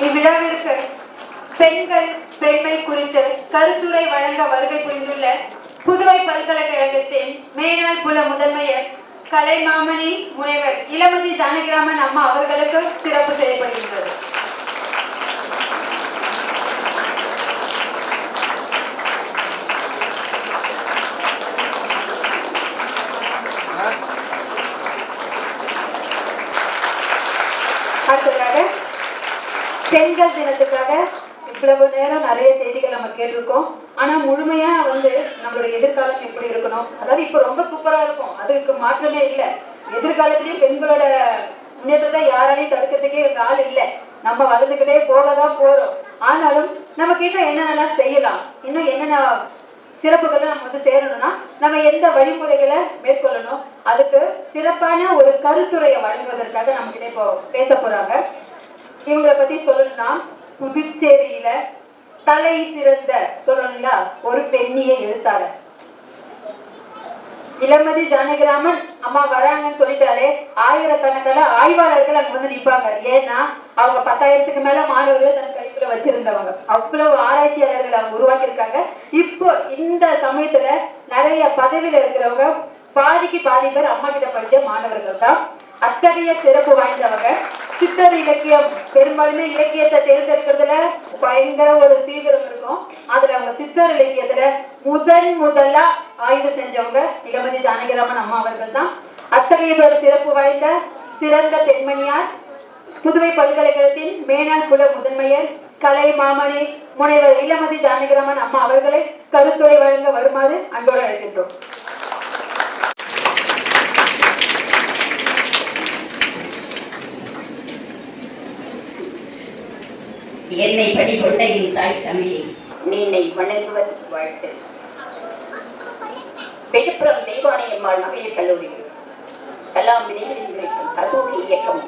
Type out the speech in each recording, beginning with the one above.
இவ்விழாவிற்கு பெண்கள் பெண்மை குறித்து கருத்துரை வழங்க வருகை புரிந்துள்ள புதுவை பல்கலைக்கழகத்தின் மேனாள் புல முதன்மையர் கலைமாமணி முனைவர் இளமதி ஜானகிராமன் அம்மா அவர்களுக்கு சிறப்பு செய்யப்படுகின்றது பெண்கள் தினத்துக்காக இவ்வளவு நேரம் நிறைய செய்திகள் நம்ம கேட்டிருக்கோம். ஆனா முழுமையா வந்து நம்மளுடைய எதிர்காலம் எப்படி இருக்கணும்? அதாவது இப்போ ரொம்ப சூப்பரா இருக்கும். அதுக்கு மாற்றமே இல்லை. எதிர்காலத்திலயும் பெண்களோட முன்னேற்றத்தை யாராலையும் தடுக்கிறதுக்கே ஆள் இல்லை. நம்ம வளர்ந்துக்கிட்டே போக தான் போறோம். ஆனாலும் நமக்கு இன்னும் என்னென்னலாம் செய்யலாம்? இன்னும் என்னென்ன சிறப்புகளை நம்ம வந்து சேரணும்னா நம்ம எந்த வழிமுறைகளை மேற்கொள்ளணும்? அதுக்கு சிறப்பான ஒரு கருத்துரையை வழங்குவதற்காக நம்ம கிட்ட இப்போ பேச போறாங்க. இவங்களை பத்தி சொல்லணும்னா புதுச்சேரியில தலை சிறந்த சொல்லணும்னா ஒரு பெண்ணிய எழுத்தாளர். இளமதி ஜானகிராமன் அம்மா வராங்கன்னு சொல்லிட்டாலே ஆயிரக்கணக்கான ஆய்வாளர்கள் அங்க வந்து நிற்பாங்க ஏன்னா அவங்க பத்தாயிரத்துக்கு மேல மாணவர்கள் தன் கைக்குள்ள வச்சிருந்தவங்க. அவ்வளவு ஆராய்ச்சியாளர்கள் அவங்க உருவாக்கி இருக்காங்க இப்போ இந்த சமயத்துல நிறைய பதவியில இருக்கிறவங்க பாதிக்கு பாதி பேர் அம்மா கிட்ட படிச்ச மாணவர்கள் தான். அத்தகைய சிறப்பு வாய்ந்தவங்க. சித்தர் இலக்கியம் பெரும்பாலுமே இலக்கியத்தை தேர்ந்தெடுக்கிறதுல பயங்கர ஒரு தீவிரம் இருக்கும். அதுல அவங்க சித்தர் இலக்கியத்துல முதன் முதலா ஆய்வு செஞ்சவங்க இளமதி ஜானகிராமன் அம்மா அவர்கள் தான் அத்தகைய ஒரு சிறப்பு வாய்ந்த சிறந்த பெண்மணியார். புதுவை பல்கலைக்கழகத்தின் மேனாள் குல முதன்மையர் கலை மாமணி முனைவர் இளமதி ஜானகிராமன் அம்மா அவர்களை கருத்துரை வழங்க வருமாறு அன்போடு அழைக்கின்றோம். என்னை படிகொண்ட என் தாய் தமிழே நீனை வணங்குவது வாழ்த்து. விழுப்புரம் தெய்வானையம்மாள் மகளிர் கல்லூரி. கலாம் நினைவில் இருக்கும் சமூக இயக்கம்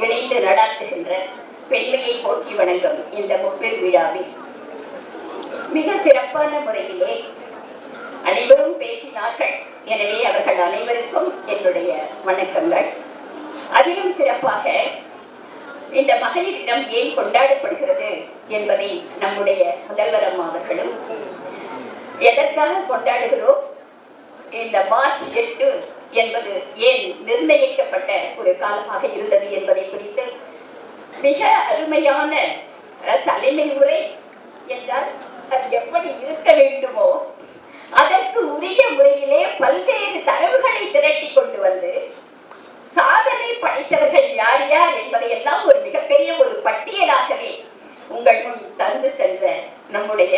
இணைந்து நடாத்துகின்ற பெண்மையை போற்றி வணங்கும் இந்த முப்பெண் விழாவில். மிக சிறப்பான முறையிலே அனைவரும் பேசினார்கள். எனவே அவர்கள் அனைவருக்கும் என்னுடைய வணக்கங்கள். அதிலும் சிறப்பாக இந்த மகளிர் தினம் ஏன் கொண்டாடப்படுகிறது என்பதை நம்முடைய முதல்வர் அம்மா அவர்களும் எதற்காக கொண்டாடுகிறோம் இந்த மார்ச் எட்டு என்பது ஏன் நிர்ணயிக்கப்பட்ட ஒரு காலமாக இருந்தது என்பதை குறித்து மிக அருமையான தலைமை உரை என்றால் அது எப்படி இருக்க வேண்டுமோ அதற்கு உரிய முறையிலே பல்வேறு தரவுகளை திரட்டி கொண்டு வந்து சாதனை படைத்தவர்கள் யார் யார் என்பதையெல்லாம் ஒரு மிகப்பெரிய ஒரு பட்டியலாகவே உங்கள் முன் தந்து சென்ற நம்முடைய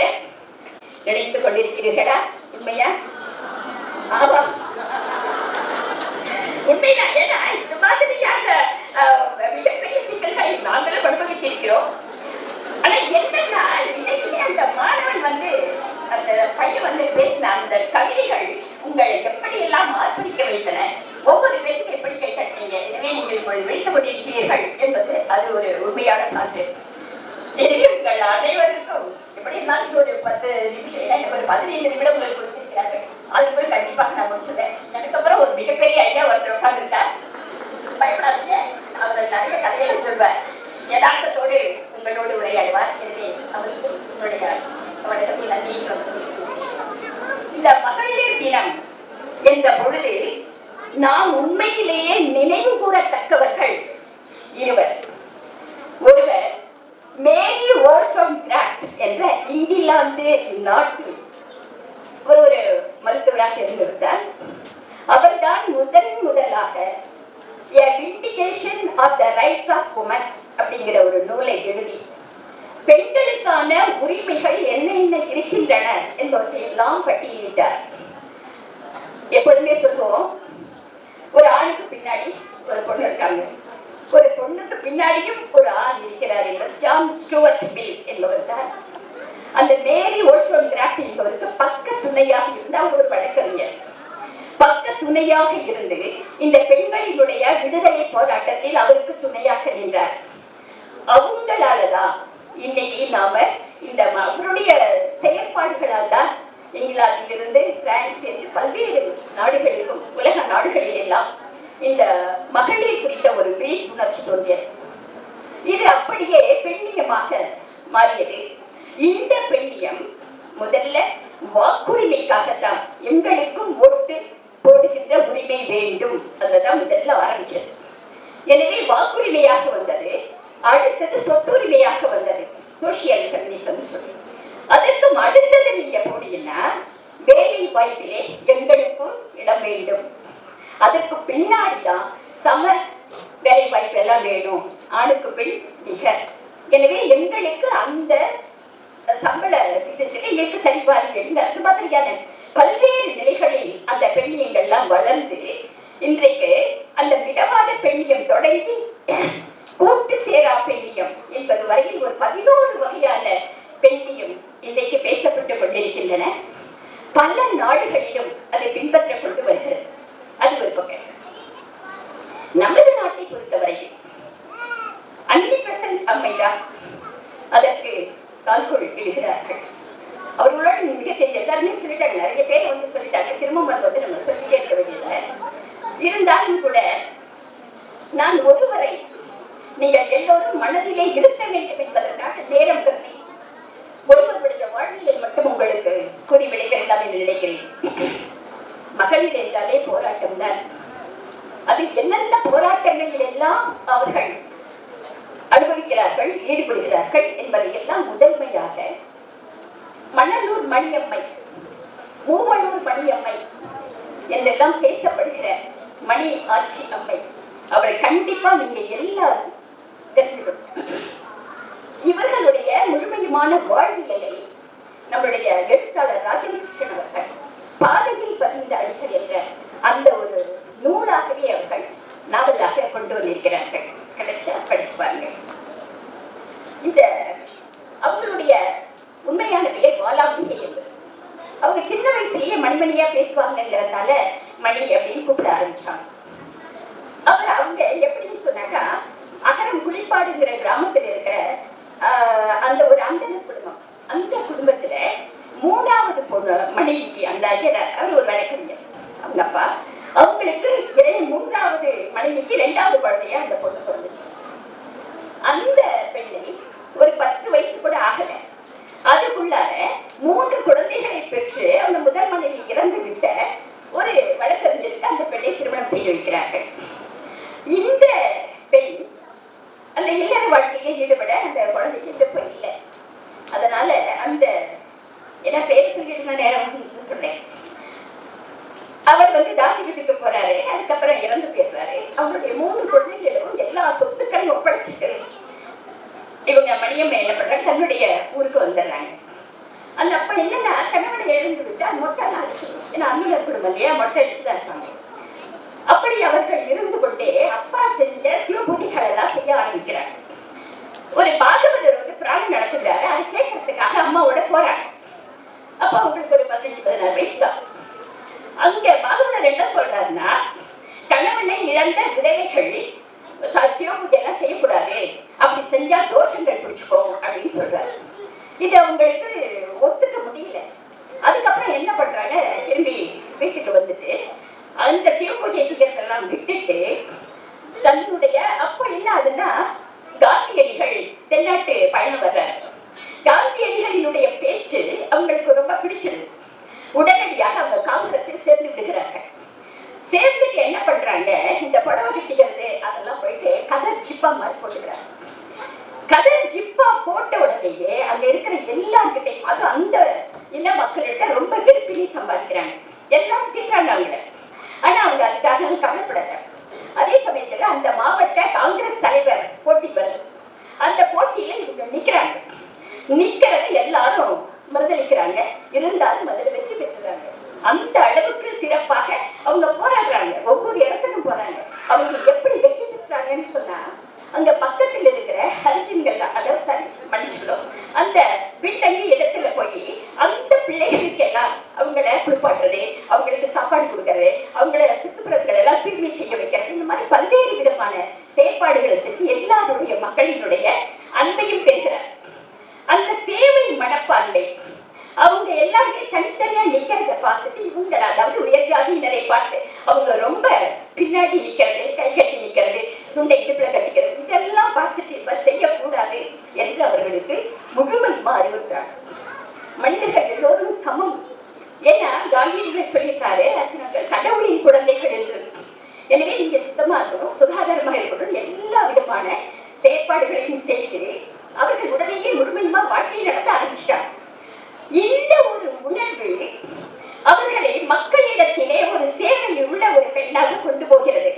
நினைத்துக் கொண்டிருக்கிறீர்களா உண்மையா ஆமா உண்மைதான் ஏன்னா இந்த மாதிரியான அஹ், மிகப்பெரிய சிக்கல்களை நாங்களும் அனுபவித்திருக்கிறோம் ஆனா என்னன்னா இன்னைக்கு அந்த மாணவன் வந்து அந்த பையன் வந்து பேசின அந்த கவிதைகள் உங்களை எப்படி எல்லாம் ஆர்ப்பரிக்க வைத்தன ஒவ்வொரு பேச்சும் எப்படி கை தட்டினீங்க எனவே நீங்கள் இப்பொழுது வைத்துக் கொண்டிருக்கிறீர்கள் என்பது அது முடியாத சான்று அனைவருக்கும். எப்படி இருந்தாலும் இது ஒரு பத்து நிமிஷம் எனக்கு ஒரு பதினைந்து நிமிடம் உங்களுக்கு கொடுத்திருக்கிறார்கள். அதுக்குள்ள கண்டிப்பாக நான் முடிச்சுட்டேன் எனக்கு அப்புறம் ஒரு மிகப்பெரிய ஐயா ஒருத்தர் உட்காந்துருக்கார் பயப்படாதீங்க. அவர் நிறைய கதைகளை சொல்வார். யதார்த்தத்தோடு உங்களோடு உரையாடுவார். எனவே அவருக்கு உங்களுடைய வணக்கத்தை நன்றி இந்த மகளிர் தினம் என்ற பொழுது நாம் உண்மையிலேயே நினைவு கூறத்தக்கவர்கள் இருவர் ஒருவர் மேரி ஓர்சோம் கிராஃப்ட் என்ற இங்கிலாந்து நாட்டு ஒரு ஒரு மருத்துவராக இருந்திருந்தார் அவர்தான் முதன் முதலாக A Vindication of the Rights of Women அப்படிங்கிற ஒரு நூலை எழுதி பெண்களுக்கான உரிமைகள் என்னென்ன இருக்கின்றன என்பவற்றை எல்லாம் பட்டியலிட்டார் எப்பொழுதுமே சொல்லுவோம் ஒரு ஆணுக்கு பின்னாடி ஒரு பொண்ணு இருக்காங்க ஒரு பொண்ணுக்கு பின்னாடியும் ஒரு ஆண் இருக்கிறார் என்பவர் ஜான் ஸ்டூவர்ட் மில் அந்த மேரி ஓல்சோன் கிராஃப்ட் என்பவருக்கு பக்க துணையாக இருந்த ஒரு வழக்கறிஞர். பக்க துணையாக இருந்து இந்த பெண்களினுடைய விடுதலை போராட்டத்தில் அவருக்கு துணையாக நின்றார். அவங்களாலதான் இன்னைக்கு நாம இந்த அவருடைய செயற்பாடுகளால் தான் இங்கிலாந்திலிருந்து பிரான்ஸ் என்று பல்வேறு நாடுகளிலும் உலக நாடுகளில் எல்லாம் இந்த மகளிர் குறித்த ஒரு விழிப்புணர்ச்சி தோன்றியது. இது அப்படியே பெண்ணியமாக மாறியது. இந்த பெண்ணியம் முதல்ல வாக்குரிமைக்காகத்தான் எங்களுக்கும் ஓட்டு போடுகின்ற உரிமை வேண்டும். அதுதான் முதல்ல ஆரம்பிச்சது. எனவே வாக்குரிமையாக வந்தது அடுத்தது சொத்துரிமையாக வந்தது. சோசியல் ஃபெமினிசம் சொல்லி. அதற்கும் அடுத்தது நீங்க போனீங்கன்னா வேலை வாய்ப்பிலே எங்களுக்கும் இடம் வேண்டும். அதற்கு பின்னாடி தான் சம வேலை வாய்ப்பு எல்லாம் வேணும். ஆணுக்கு பெண் நிகர். எனவே எங்களுக்கு அந்த சம்பள விதத்தில் எங்களுக்கு சரிபார்ப்பு அது மாதிரியான பல்வேறு நிலைகளில் அந்த பெண்ணியங்கள்லாம் வளர்ந்து இன்றைக்கு அந்த மிதவாத பெண்ணியம் தொடங்கி கூட்டு சேரா பெண்ணியம் என்பது வரையில் ஒரு பதினோரு வகையான பெண்ணியம் இன்றைக்கு பேசப்பட்டு கொண்டிருக்கின்றன. பல நாடுகளிலும் அதை பின்பற்றப்பட்டு கொண்டு வருகிறது. அது ஒரு பக்கம். நமது நாட்டை பொறுத்தவரையில் அம்மையா அதற்கு கால்கோள் எழுகிறார்கள் அவர்களோட மிக எல்லாருமே சொல்லிட்டாங்க. நிறைய பேர் வந்து சொல்லிட்டாங்க. திரும்ப வந்து நம்ம சொல்லிட்டே இருக்க வேண்டியதில்லை. இருந்தாலும் கூட நான் ஒருவரை நீங்கள் எல்லோரும் மனதிலே இருக்க வேண்டும் என்பதற்காக நேரம் கருதி ஒருவருடைய வாழ்வியல் மட்டும் உங்களுக்கு கூறி வேண்டாம் என்று நினைக்கிறேன். மகளிர் என்றாலே போராட்டம் தான். அது என்னென்ன போராட்டங்களில் எல்லாம் அவர்கள் அனுபவிக்கிறார்கள் ஈடுபடுகிறார்கள் என்பதை எல்லாம் முதன்மையாக மணலூர் மணியம்மை மூவலூர் மணியம்மை என்றெல்லாம் பேசப்படுகிற மணி ஆட்சி அம்மை. அவரை கண்டிப்பா நீங்க எல்லாரும் தெரிஞ்சுக்கணும். இவர்களுடைய முழுமையுமான வாழ்வியலை நம்முடைய எழுத்தாளர் ராஜகிருஷ்ணன் அவர்கள் பாதையில் பதிந்த அடிகள் என்ற அந்த ஒரு நூலாகவே அவர்கள் நாவலாக கொண்டு வந்திருக்கிறார்கள். கிடைச்சா படிச்சு இந்த அவங்களுடைய உண்மையான பெயர் வாலாம்பிகை என்பது அவங்க சின்ன வயசுலயே மணிமணியா பேசுவாங்கிறதால மணி அப்படின்னு கூப்பிட ஆரம்பிச்சாங்க. அவர் அவங்க எப்படின்னு சொன்னாக்கா அகரம் குளிப்பாடுங்கிற கிராமத்துல இருக்கிற அந்த ஒரு அந்தன குடும்பம். அந்த குடும்பத்துல மூணாவது பொண்ணு மனைவிக்கு அந்த ஐயர் அவர் ஒரு வழக்கறிஞர். அவங்க அப்பா அவங்களுக்கு மூன்றாவது மனைவிக்கு இரண்டாவது குழந்தையா அந்த பொண்ணு பிறந்துச்சு. அந்த பெண்ணை ஒரு பத்து வயசு கூட ஆகல. அதுக்குள்ளார மூன்று குழந்தைகளை பெற்று அந்த முதல் மனைவி இறந்து விட்ட ஒரு வழக்கறிஞருக்கு அந்த பெண்ணை திருமணம் செய்ய வைக்கிறார்கள். இந்த பெண் அந்த இல்லற வாழ்க்கையை ஈடுபட அந்த குழந்தைக்கு இந்த இல்லை. அதனால அந்த என்ன பேர் சொல்லிட்டு நான் நேரம்? சொன்னேன் அவர் வந்து தாசி வீட்டுக்கு போறாரு அதுக்கப்புறம் இறந்து போயிடுறாரு. அவங்களுடைய மூணு குழந்தைகளும் எல்லா சொத்துக்களையும் ஒப்படைச்சிட்டு இவங்க மணியம் என்ன பண்றாங்க தன்னுடைய ஊருக்கு வந்துடுறாங்க. அந்த அப்ப என்னன்னா கணவனை எழுந்து விட்டா மொட்டை அடிச்சிடும் ஏன்னா அண்ணன் குடும்பம் இல்லையா? மொட்டை அடிச்சுதான் இருப்பாங்க. அப்படி அவர்கள் இருந்து கொண்டே அப்பா செஞ்ச சிவபூதிகள் எல்லாம் செய்ய ஆரம்பிக்கிறாங்க ஒரு பாகவதர் வந்து பிராணம் நடத்துகிறாரு. அதை கேட்கறதுக்காக அம்மாவோட போறாங்க. அப்ப அவங்களுக்கு ஒரு பதினஞ்சு பதினாறு வயசு தான். அங்க பாகவதர் என்ன சொல்றாருன்னா கணவனை இழந்த விதவைகள் ச- சிவபூஜை எல்லாம் செய்யக்கூடாது அப்படி செஞ்சா தோஷங்கள் பிடிச்சுக்கும் அப்படின்னு சொல்றாரு இது அவங்களுக்கு ஒத்துக்க முடியல அதுக்கப்புறம் என்ன பண்றாங்க திரும்பி வீட்டுக்கு வந்துட்டு அந்த சிவபூஜை செய்யறதெல்லாம் விட்டுட்டு தன்னுடைய அப்போ என்ன ஆகுதுன்னா காந்தியடிகள் தென்னாட்டு பயணம் வர்றாரு காந்தியடிகளினுடைய பேச்சு அவங்களுக்கு ரொம்ப பிடிச்சது உடனடியாக அவங்க காங்கிரஸில் சேர்ந்து விடுகிறார்கள் சேர்ந்துட்டு என்ன பண்றாங்க இந்த புடவை கட்டிக்கிறது அதெல்லாம் போயிட்டு கதர் ஜிப்பா மாதிரி போட்டுக்கிறாங்க கதர் ஜிப்பா போட்ட உடனேயே அங்க இருக்கிற எல்லார்கிட்டையும் அது அந்த இன மக்கள்கிட்ட ரொம்ப விருப்பி சம்பாதிக்கிறாங்க. எல்லாம் திட்டுறாங்க அவங்கள. ஆனா அவங்க அதுக்காக கவலைப்படல. அதே சமயத்துல அந்த மாவட்ட காங்கிரஸ் தலைவர் போட்டி வருது. அந்த போட்டியில இவங்க நிக்கிறாங்க. நிக்கிறது எல்லாரும் மறுதளிக்கிறாங்க. இருந்தாலும் அதுல வெற்றி பெற்றுறாங்க. அந்த அளவுக்கு சிறப்பாக அவங்க போராடுறாங்க. ஒவ்வொரு இடத்துக்கும் போறாங்க. அவங்க எப்படி வெற்றி பெற்றாங்கன்னு சொன்னா அங்க பக்கத்துல இருக்கிற ஹரிஜன்கள் அதாவது சரி மன்னிச்சுக்கணும். அந்த பின்தங்கி இடத்துல போய் அந்த பிள்ளைகளுக்கு எல்லாம் அவங்கள குளிப்பாட்டுறது அவங்களுக்கு சாப்பாடு கொடுக்கறது அவங்கள சுற்றுப்புறத்துல எல்லாம் தூய்மை செய்ய வைக்கிறது இந்த மாதிரி பல்வேறு விதமான செயற்பாடுகளை செஞ்சு எல்லாருடைய மக்களினுடைய அன்பையும் பெறுகிறார். அந்த சேவை மனப்பான்மை அவங்க எல்லாருமே தனித்தனியா நிக்கிறத பார்த்துட்டு இவங்க அதாவது உயர் ஜாதியினரை பார்த்து அவங்க ரொம்ப பின்னாடி நிக்கிறது கை கட்டி நிக்கிறது துண்டை இடுப்புல கட்டிக்கிறது. இதெல்லாம் பார்த்துட்டு இப்ப செய்யக்கூடாது என்று அவர்களுக்கு முழுமையுமா அறிவுறுத்தார் மனிதர்கள் எல்லோரும் சமம். ஏன்னா காந்தியடிகள் சொல்லியிருக்காரு அது கடவுளின் குழந்தைகள் என்று. எனவே நீங்க சுத்தமா இருக்கணும் சுகாதாரமா இருக்கணும் எல்லா விதமான செயற்பாடுகளையும் செய்து அவர்கள் உடனேயே முழுமையுமா வாழ்க்கையை நடத்த ஆரம்பிச்சிட்டாங்க இந்த ஒரு உணர்வு அவர்களை மக்களிடத்திலே ஒரு சேவையில் உள்ள ஒரு பெண்ணாக கொண்டு போகிறது.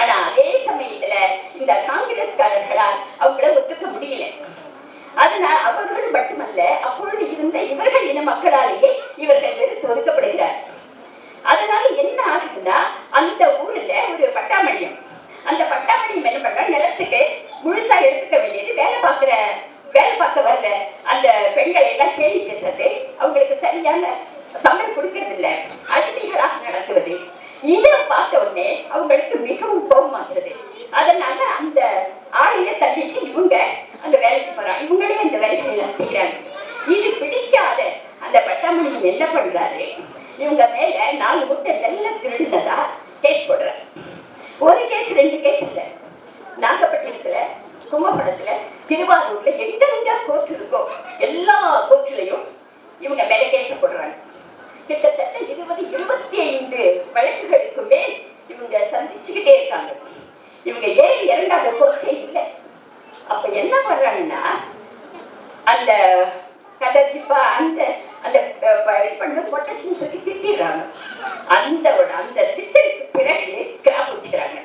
ஆனா அதே சமயத்துல இந்த காங்கிரஸ்காரர்களால் அவங்கள ஒத்துக்க முடியல. அதனால் அவர்கள் மட்டுமல்ல அப்பொழுது இருந்த இவர்கள் இன மக்களாலேயே இவர்கள் வெறுத்து ஒதுக்கப்படுகிறார் அதனால என்ன ஆகுதுன்னா அந்த ஊர்ல ஒரு பட்டாமணியம். அந்த பட்டாமணியம் என்ன பண்ற நிலத்துக்கு முழுசா எடுத்துக்க வேண்டியது வேலை பார்க்கிற வேலை பார்க்க வர்ற அந்த பெண்களை எல்லாம் கேள்வி பேசுறது அவங்களுக்கு சரியான சம்பளம் கொடுக்கறது இல்லை அடிமைகளாக நடத்துவது இதை பார்த்த உடனே அவங்களுக்கு மிகவும் கோபமாகிறது. அதனால அந்த ஆளைய தள்ளிட்டு இவங்க அந்த வேலைக்கு போறாங்க. இவங்களே அந்த வேலைகளை எல்லாம் செய்யறாங்க இது பிடிக்காத அந்த பட்டாமணியம் என்ன பண்றாரு? இவங்க மேல நாலு முட்டை எல்லாம் திருடினதா கேஸ் போடுறாரு. ஒரு கேஸ் ரெண்டு கேஸ் இல்ல. நாகப்பட்டினத்துல கும்பகோணத்துல திருவாரூர்ல எங்கெங்க கோர்ட் இருக்கோ எல்லா கோர்ட்லயும் இவங்க மேல கேஸ் போடுறாங்க. கிட்டத்தட்ட இருபது இருபத்தி ஐந்து வழக்குகளுக்கு மேல் இவங்க சந்திச்சுக்கிட்டே இருக்காங்க. இவங்க ஏன் இரண்டாவது கோர்ட்டே இல்லை? அப்ப என்ன பண்றாங்கன்னா அந்த கதர்ச்சிப்பா அந்த அந்த அஹ், ப- சொல்லி திட்டிடுறாங்க. அந்த ஒரு அந்த திட்டத்துக்கு பிறகு கிராப் வச்சுக்கிறாங்க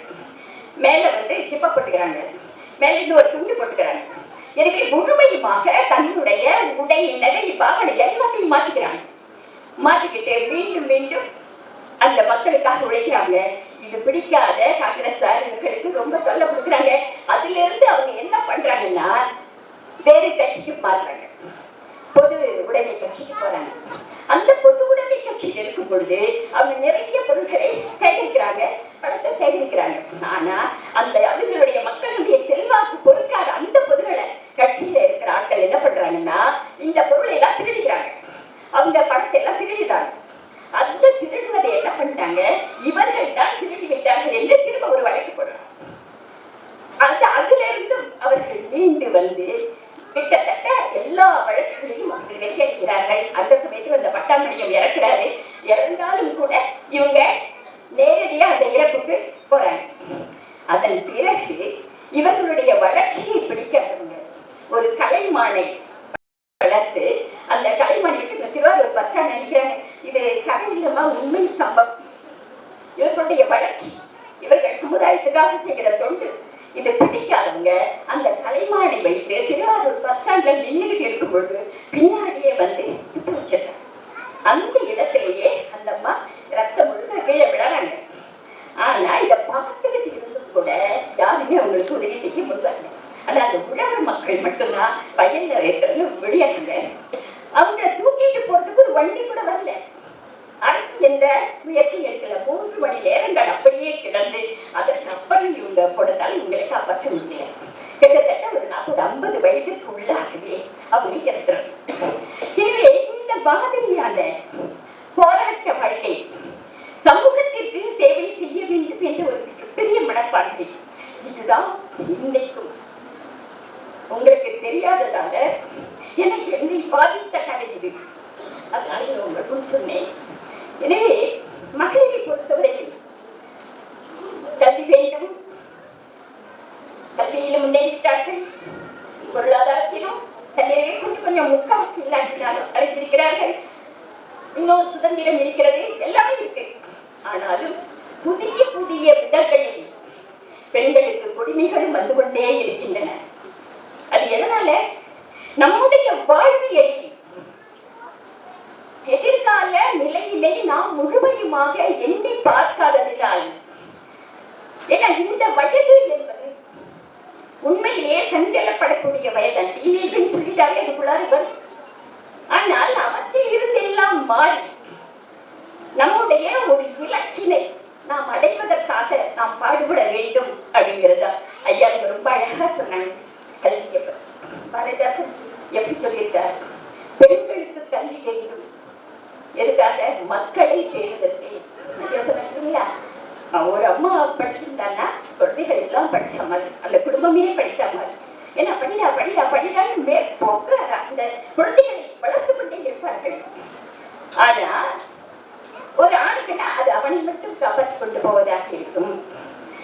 மேல வந்து சிப்பா போட்டுக்கிறாங்க. மேல இன்னும் ஒரு துண்டு போட்டுக்கிறாங்க. எனவே முழுமையுமாக தன்னுடைய உடை நடை பாவனை எல்லாத்தையும் மாத்திக்கிறாங்க. மாத்திக்கிட்டு மீண்டும் மீண்டும் அந்த மக்களுக்காக உழைக்கிறாங்க. இது பிடிக்காத காங்கிரஸ் இவர்களுக்கு ரொம்ப தொல்லை கொடுக்குறாங்க. அதுல இருந்து அவங்க என்ன பண்றாங்கன்னா வேறு கட்சிக்கு மாறுறாங்க. பொது உடைமை கட்சிக்கு போறாங்க. அந்த பொது உடைமை கட்சியில் இருக்கும் பொழுது அவங்க நிறைய பொருட்களை சேகரிக்கிறாங்க பணத்தை சேகரிக்கிறாங்க. ஆனா அந்த அவங்களுடைய மக்களுடைய செல்வாக்கு பொறுக்காத அந்த பொருட்களை கட்சியில இருக்கிற ஆட்கள் என்ன பண்றாங்கன்னா இந்த பொருளை எல்லாம் திருடிக்கிறாங்க அவங்க பணத்தை எல்லாம் திருடிட்டாங்க அந்த திருடுவதை என்ன பண்ணிட்டாங்க? இவர்கள் தான் திருடி விட்டார்கள் என்று திரும்ப ஒரு வழக்கு போடுறாங்க. அந்த அதுல இருந்தும் அவர்கள் மீண்டு வந்து கிட்டத்தட்ட எல்லா வழக்குகளையும் அவர்கள் வெற்றி அளிக்கிறார்கள் அந்த சமயத்தில் அந்த பட்டாமணியம் இறக்குறாரு இறந்தாலும் கூட இவங்க நேரடியா அந்த இறப்புக்கு போறாங்க அதன் பிறகு இவர்களுடைய வளர்ச்சியை பிடிக்காதவங்க ஒரு கலைமானை வளர்த்து அந்த கலைமணிக்கு இந்த திருவாரூர் பஸ் ஸ்டாண்ட் நினைக்கிறாங்க இது கதை இல்லமா உண்மை சம்பவம் இவர்களுடைய வளர்ச்சி இவர்கள் சமுதாயத்துக்காக செய்கிற தொண்டு இது பிடிக்காதவங்க அந்த கலைமானை வைத்து திருவாரூர் பஸ் ஸ்டாண்ட்ல நின்றுட்டு இருக்கும் பொழுது பின்னாடியே வந்து சுட்டு வச்சிருக்காங்க அந்த இடத்திலேயே அந்த அம்மா ரத்தம் முழுக்க கீழே விழறாங்க ஆனா இதை பார்த்துக்கிட்டு இருந்தும் கூட யாருமே அவங்களுக்கு உதவி செய்ய முடியாது ஆனா அந்த உழவர் மக்கள் மட்டும்தான் பையன்ல இருக்கிறது விளையாடுங்க அவங்க தூக்கிட்டு போறதுக்கு ஒரு வண்டி கூட வரல. அரசு எந்த முயற்சி எடுக்கல. மூன்று மணி நேரங்கள் அப்படியே கிடந்து அதற்கு அப்புறம் இவங்க கொடுத்தால் இவங்களை காப்பாற்ற முடியல. கிட்டத்தட்ட ஒரு நாற்பது ஐம்பது வயதுக்கு உள்ளாகவே அப்படி இருக்கிறது எனவே இந்த மாதிரியான போராட்ட வாழ்க்கை சமூகத்திற்கு சேவை செய்ய வேண்டும் என்ற ஒரு மிகப்பெரிய மனப்பான்மை இதுதான் இன்னைக்கும் உங்களுக்கு தெரியாததால எனக்கு என்னை பாதித்த கதை இது அதனால இதை உங்களுக்கு சொன்னேன் எனவே மகளிரை பொறுத்தவரையில் கல்வி வேண்டும் கல்வியிலும் முன்னேறிவிட்டார்கள் பொருளாதாரத்திலும் தன்னிறைவே கொஞ்சம் கொஞ்சம் முக்காவாசி இல்லாட்டினாலும் அடைந்திருக்கிறார்கள் இன்னும் சுதந்திரம் இருக்கிறது எல்லாமே இருக்கு ஆனாலும் புதிய புதிய விதங்களில் பெண்களுக்கு குடிமைகளும் வந்து கொண்டே இருக்கின்றன. அது எதனால? நம்முடைய வாழ்வியல் எதிர்கால நிலையிலே நாம் முழுமையுமாக எண்ணி பார்க்காததினால் ஏன்னா இந்த வயது என்பது உண்மையிலேயே சஞ்சலப்படக்கூடிய வயது டீனேஜ்னு சொல்லிட்டாலே அதுக்குள்ளார வரும். ஆனால் அவற்றில் இருந்தெல்லாம் மாறி நம்முடைய ஒரு இலக்கினை நாம் அடைவதற்காக நாம் பாடுபட வேண்டும் அப்படிங்கிறதா ஐயா ரொம்ப அழகா சொன்னாங்க. கல்வியை பற்றி பாரதிதாசன் எப்படி சொல்லியிருக்கார்? பெண்களுக்கு கல்வி வேண்டும். எதுக்காக? மக்களை பேருதற்கு இல்லையா? ஒரு அம்மா படிச்சிருந்தான்னா குழந்தைகள் எல்லாம் படிச்ச மாதிரி அந்த குடும்பமே படித்த மாதிரி. ஏன்னா படிடா படிடா படிடான்னு மேற்போக்கு அந்த குழந்தைகளை வளர்த்து கொண்டே இருப்பார்கள். ஆனா ஒரு ஆணுக்குன்னா அது அவனை மட்டும் கவர்ந்து கொண்டு போவதாக இருக்கும்.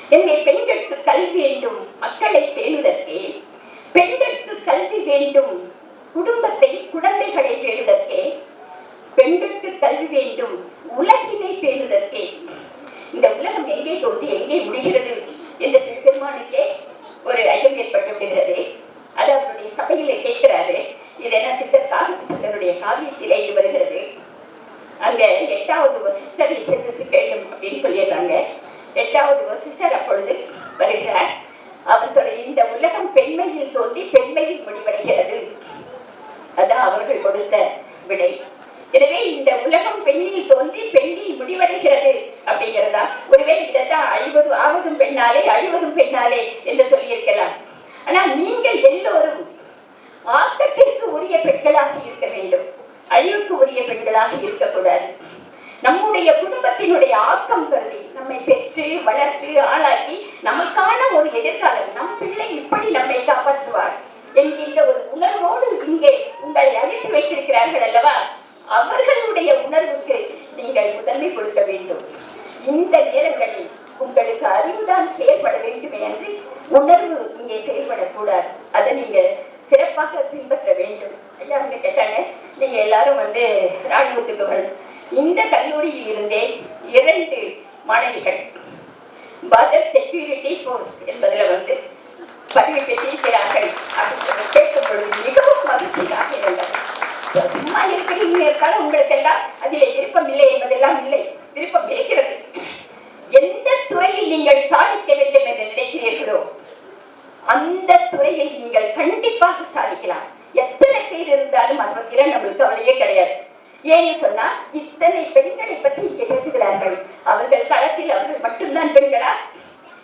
எனவே பெண்களுக்கு கல்வி வேண்டும். மக்களை பேணுதற்கே பெண்களுக்கு கல்வி வேண்டும் குடும்பத்தை குழந்தைகளை பேணுதற்கே பெண்களுக்கு கல்வி வேண்டும் உலகினை பேணுதற்கே இந்த உலகம் எங்கே தோன்றி எங்கே முடிகிறது என்று சிவபெருமானுக்கே ஒரு ஐயம் ஏற்பட்டு விடுகிறது அது அவருடைய சபையில கேட்கிறாரு இது என்ன சித்தர் காவி சித்தருடைய காவியத்திலே இது வருகிறது அங்க எட்டாவது வசிஷ்டரை சென்று கேளும் அப்படின்னு சொல்லிடுறாங்க எட்டாவது வசிஷ்டர் அப்பொழுது வருகிறார் அவர் சொல்ற இந்த உலகம் பெண்மையில் தோன்றி பெண்மையில் முடிவடைகிறது அதான் அவர்கள் கொடுத்த விடை எனவே இந்த உலகம் பெண்ணில் தோன்றி பெண்ணில் முடிவடைகிறது அப்படிங்கிறதா ஒருவேளை இதைத்தான் அழிவது ஆவதும் பெண்ணாலே அழிவதும் பெண்ணாலே என்று சொல்லியிருக்கலாம் ஆனா நீங்கள் எல்லோரும் ஆக்கத்திற்கு உரிய பெண்களாக இருக்க வேண்டும் அழிவுக்கு உரிய பெண்களாக இருக்கக்கூடாது நம்முடைய குடும்பத்தினுடைய ஆக்கம் கருதி நம்மை பெற்று வளர்த்து ஆளாக்கி நமக்கான ஒரு எதிர்காலம் நம் பிள்ளை இப்படி நம்மை காப்பாற்றுவார் என்கின்ற ஒரு உணர்வோடு இங்கே உங்களை அழைத்து வைத்திருக்கிறார்கள் அல்லவா அவர்களுடைய உணர்வுக்கு நீங்கள் முதன்மை கொடுக்க வேண்டும் இந்த நேரங்களில் உங்களுக்கு அறிவுதான் செயல்பட வேண்டுமே அன்றி உணர்வு இங்கே செயல்படக்கூடாது அதை நீங்க சிறப்பாக பின்பற்ற வேண்டும் ஐயா அவங்க கேட்டாங்க நீங்க எல்லாரும் வந்து ராணுவத்துக்கு வரணும் இந்த கல்லூரியில் இருந்தே இரண்டு மாணவிகள் பார்டர் செக்யூரிட்டி ஃபோர்ஸ் என்பதில் வந்து பதிவு பெற்றிருக்கிறார்கள் அப்படின்னு கேட்கும் பொழுது மிகவும் மகிழ்ச்சியாக இருந்தது சும்மா இருக்கிறீங்க இருக்காலும் உங்களுக்கு எல்லாம் அதிலே விருப்பம் இல்லை என்பதெல்லாம் இல்லை விருப்பம் இருக்கிறது எந்த துறையில் நீங்கள் சாதிக்க வேண்டும் என்று நினைக்கிறீர்களோ அந்த துறையில் நீங்கள் கண்டிப்பாக சாதிக்கலாம். எத்தனை பேர் இருந்தாலும் அதை நம்மளுக்கு கவலையே கிடையாது. ஏன்னு சொன்னா இத்தனை பெண்களை பற்றி இங்கே பேசுகிறார்கள். அவர்கள் களத்தில் அவர்கள் மட்டும்தான் பெண்களா?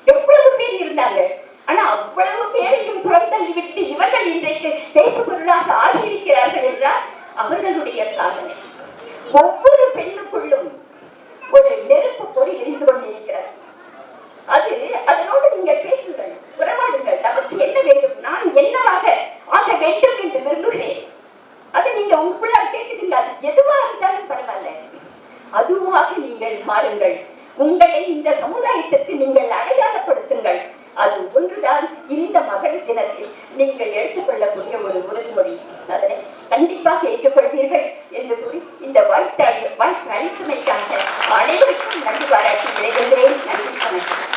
எவ்வளவு பேர் இருந்தாங்க? ஆனா அவ்வளவு பேரையும் புறந்தள்ளி விட்டு இவர்கள் இன்றைக்கு பேசுபொருளாக ஆகியிருக்கிறார்கள் என்றால் அவர்களுடைய சாதனை. ஒவ்வொரு பெண்ணுக்குள்ளும் ஒரு நெருப்பு பொறி இருந்து கொண்டிருக்கிறது. அது அதனோடு நீங்கள் பேசுங்கள் உறவாடுங்கள். நமக்கு என்ன வேண்டும்? நான் என்னவாக ஆக வேண்டும் என்று விரும்புகிறேன். அதை நீங்க உங்களுக்குள்ள கேட்குறீங்க அது எதுவாக இருந்தாலும் பரவாயில்ல. அதுவாக நீங்கள் மாறுங்கள். உங்களை இந்த சமுதாயத்திற்கு நீங்கள் அடையாளப்படுத்துங்கள். அது ஒன்றுதான் இந்த மகளிர் தினத்தில் நீங்கள் எடுத்துக்கொள்ளக்கூடிய ஒரு உறுதிமொழி. அதனை கண்டிப்பாக ஏற்றுக்கொள்வீர்கள் என்று கூறி இந்த வாய்ப்பு வாய்ப்பு அளித்தமைக்காக அனைவருக்கும் நன்றி பாராட்டி விளைகின்றேன் நன்றி வணக்கம்.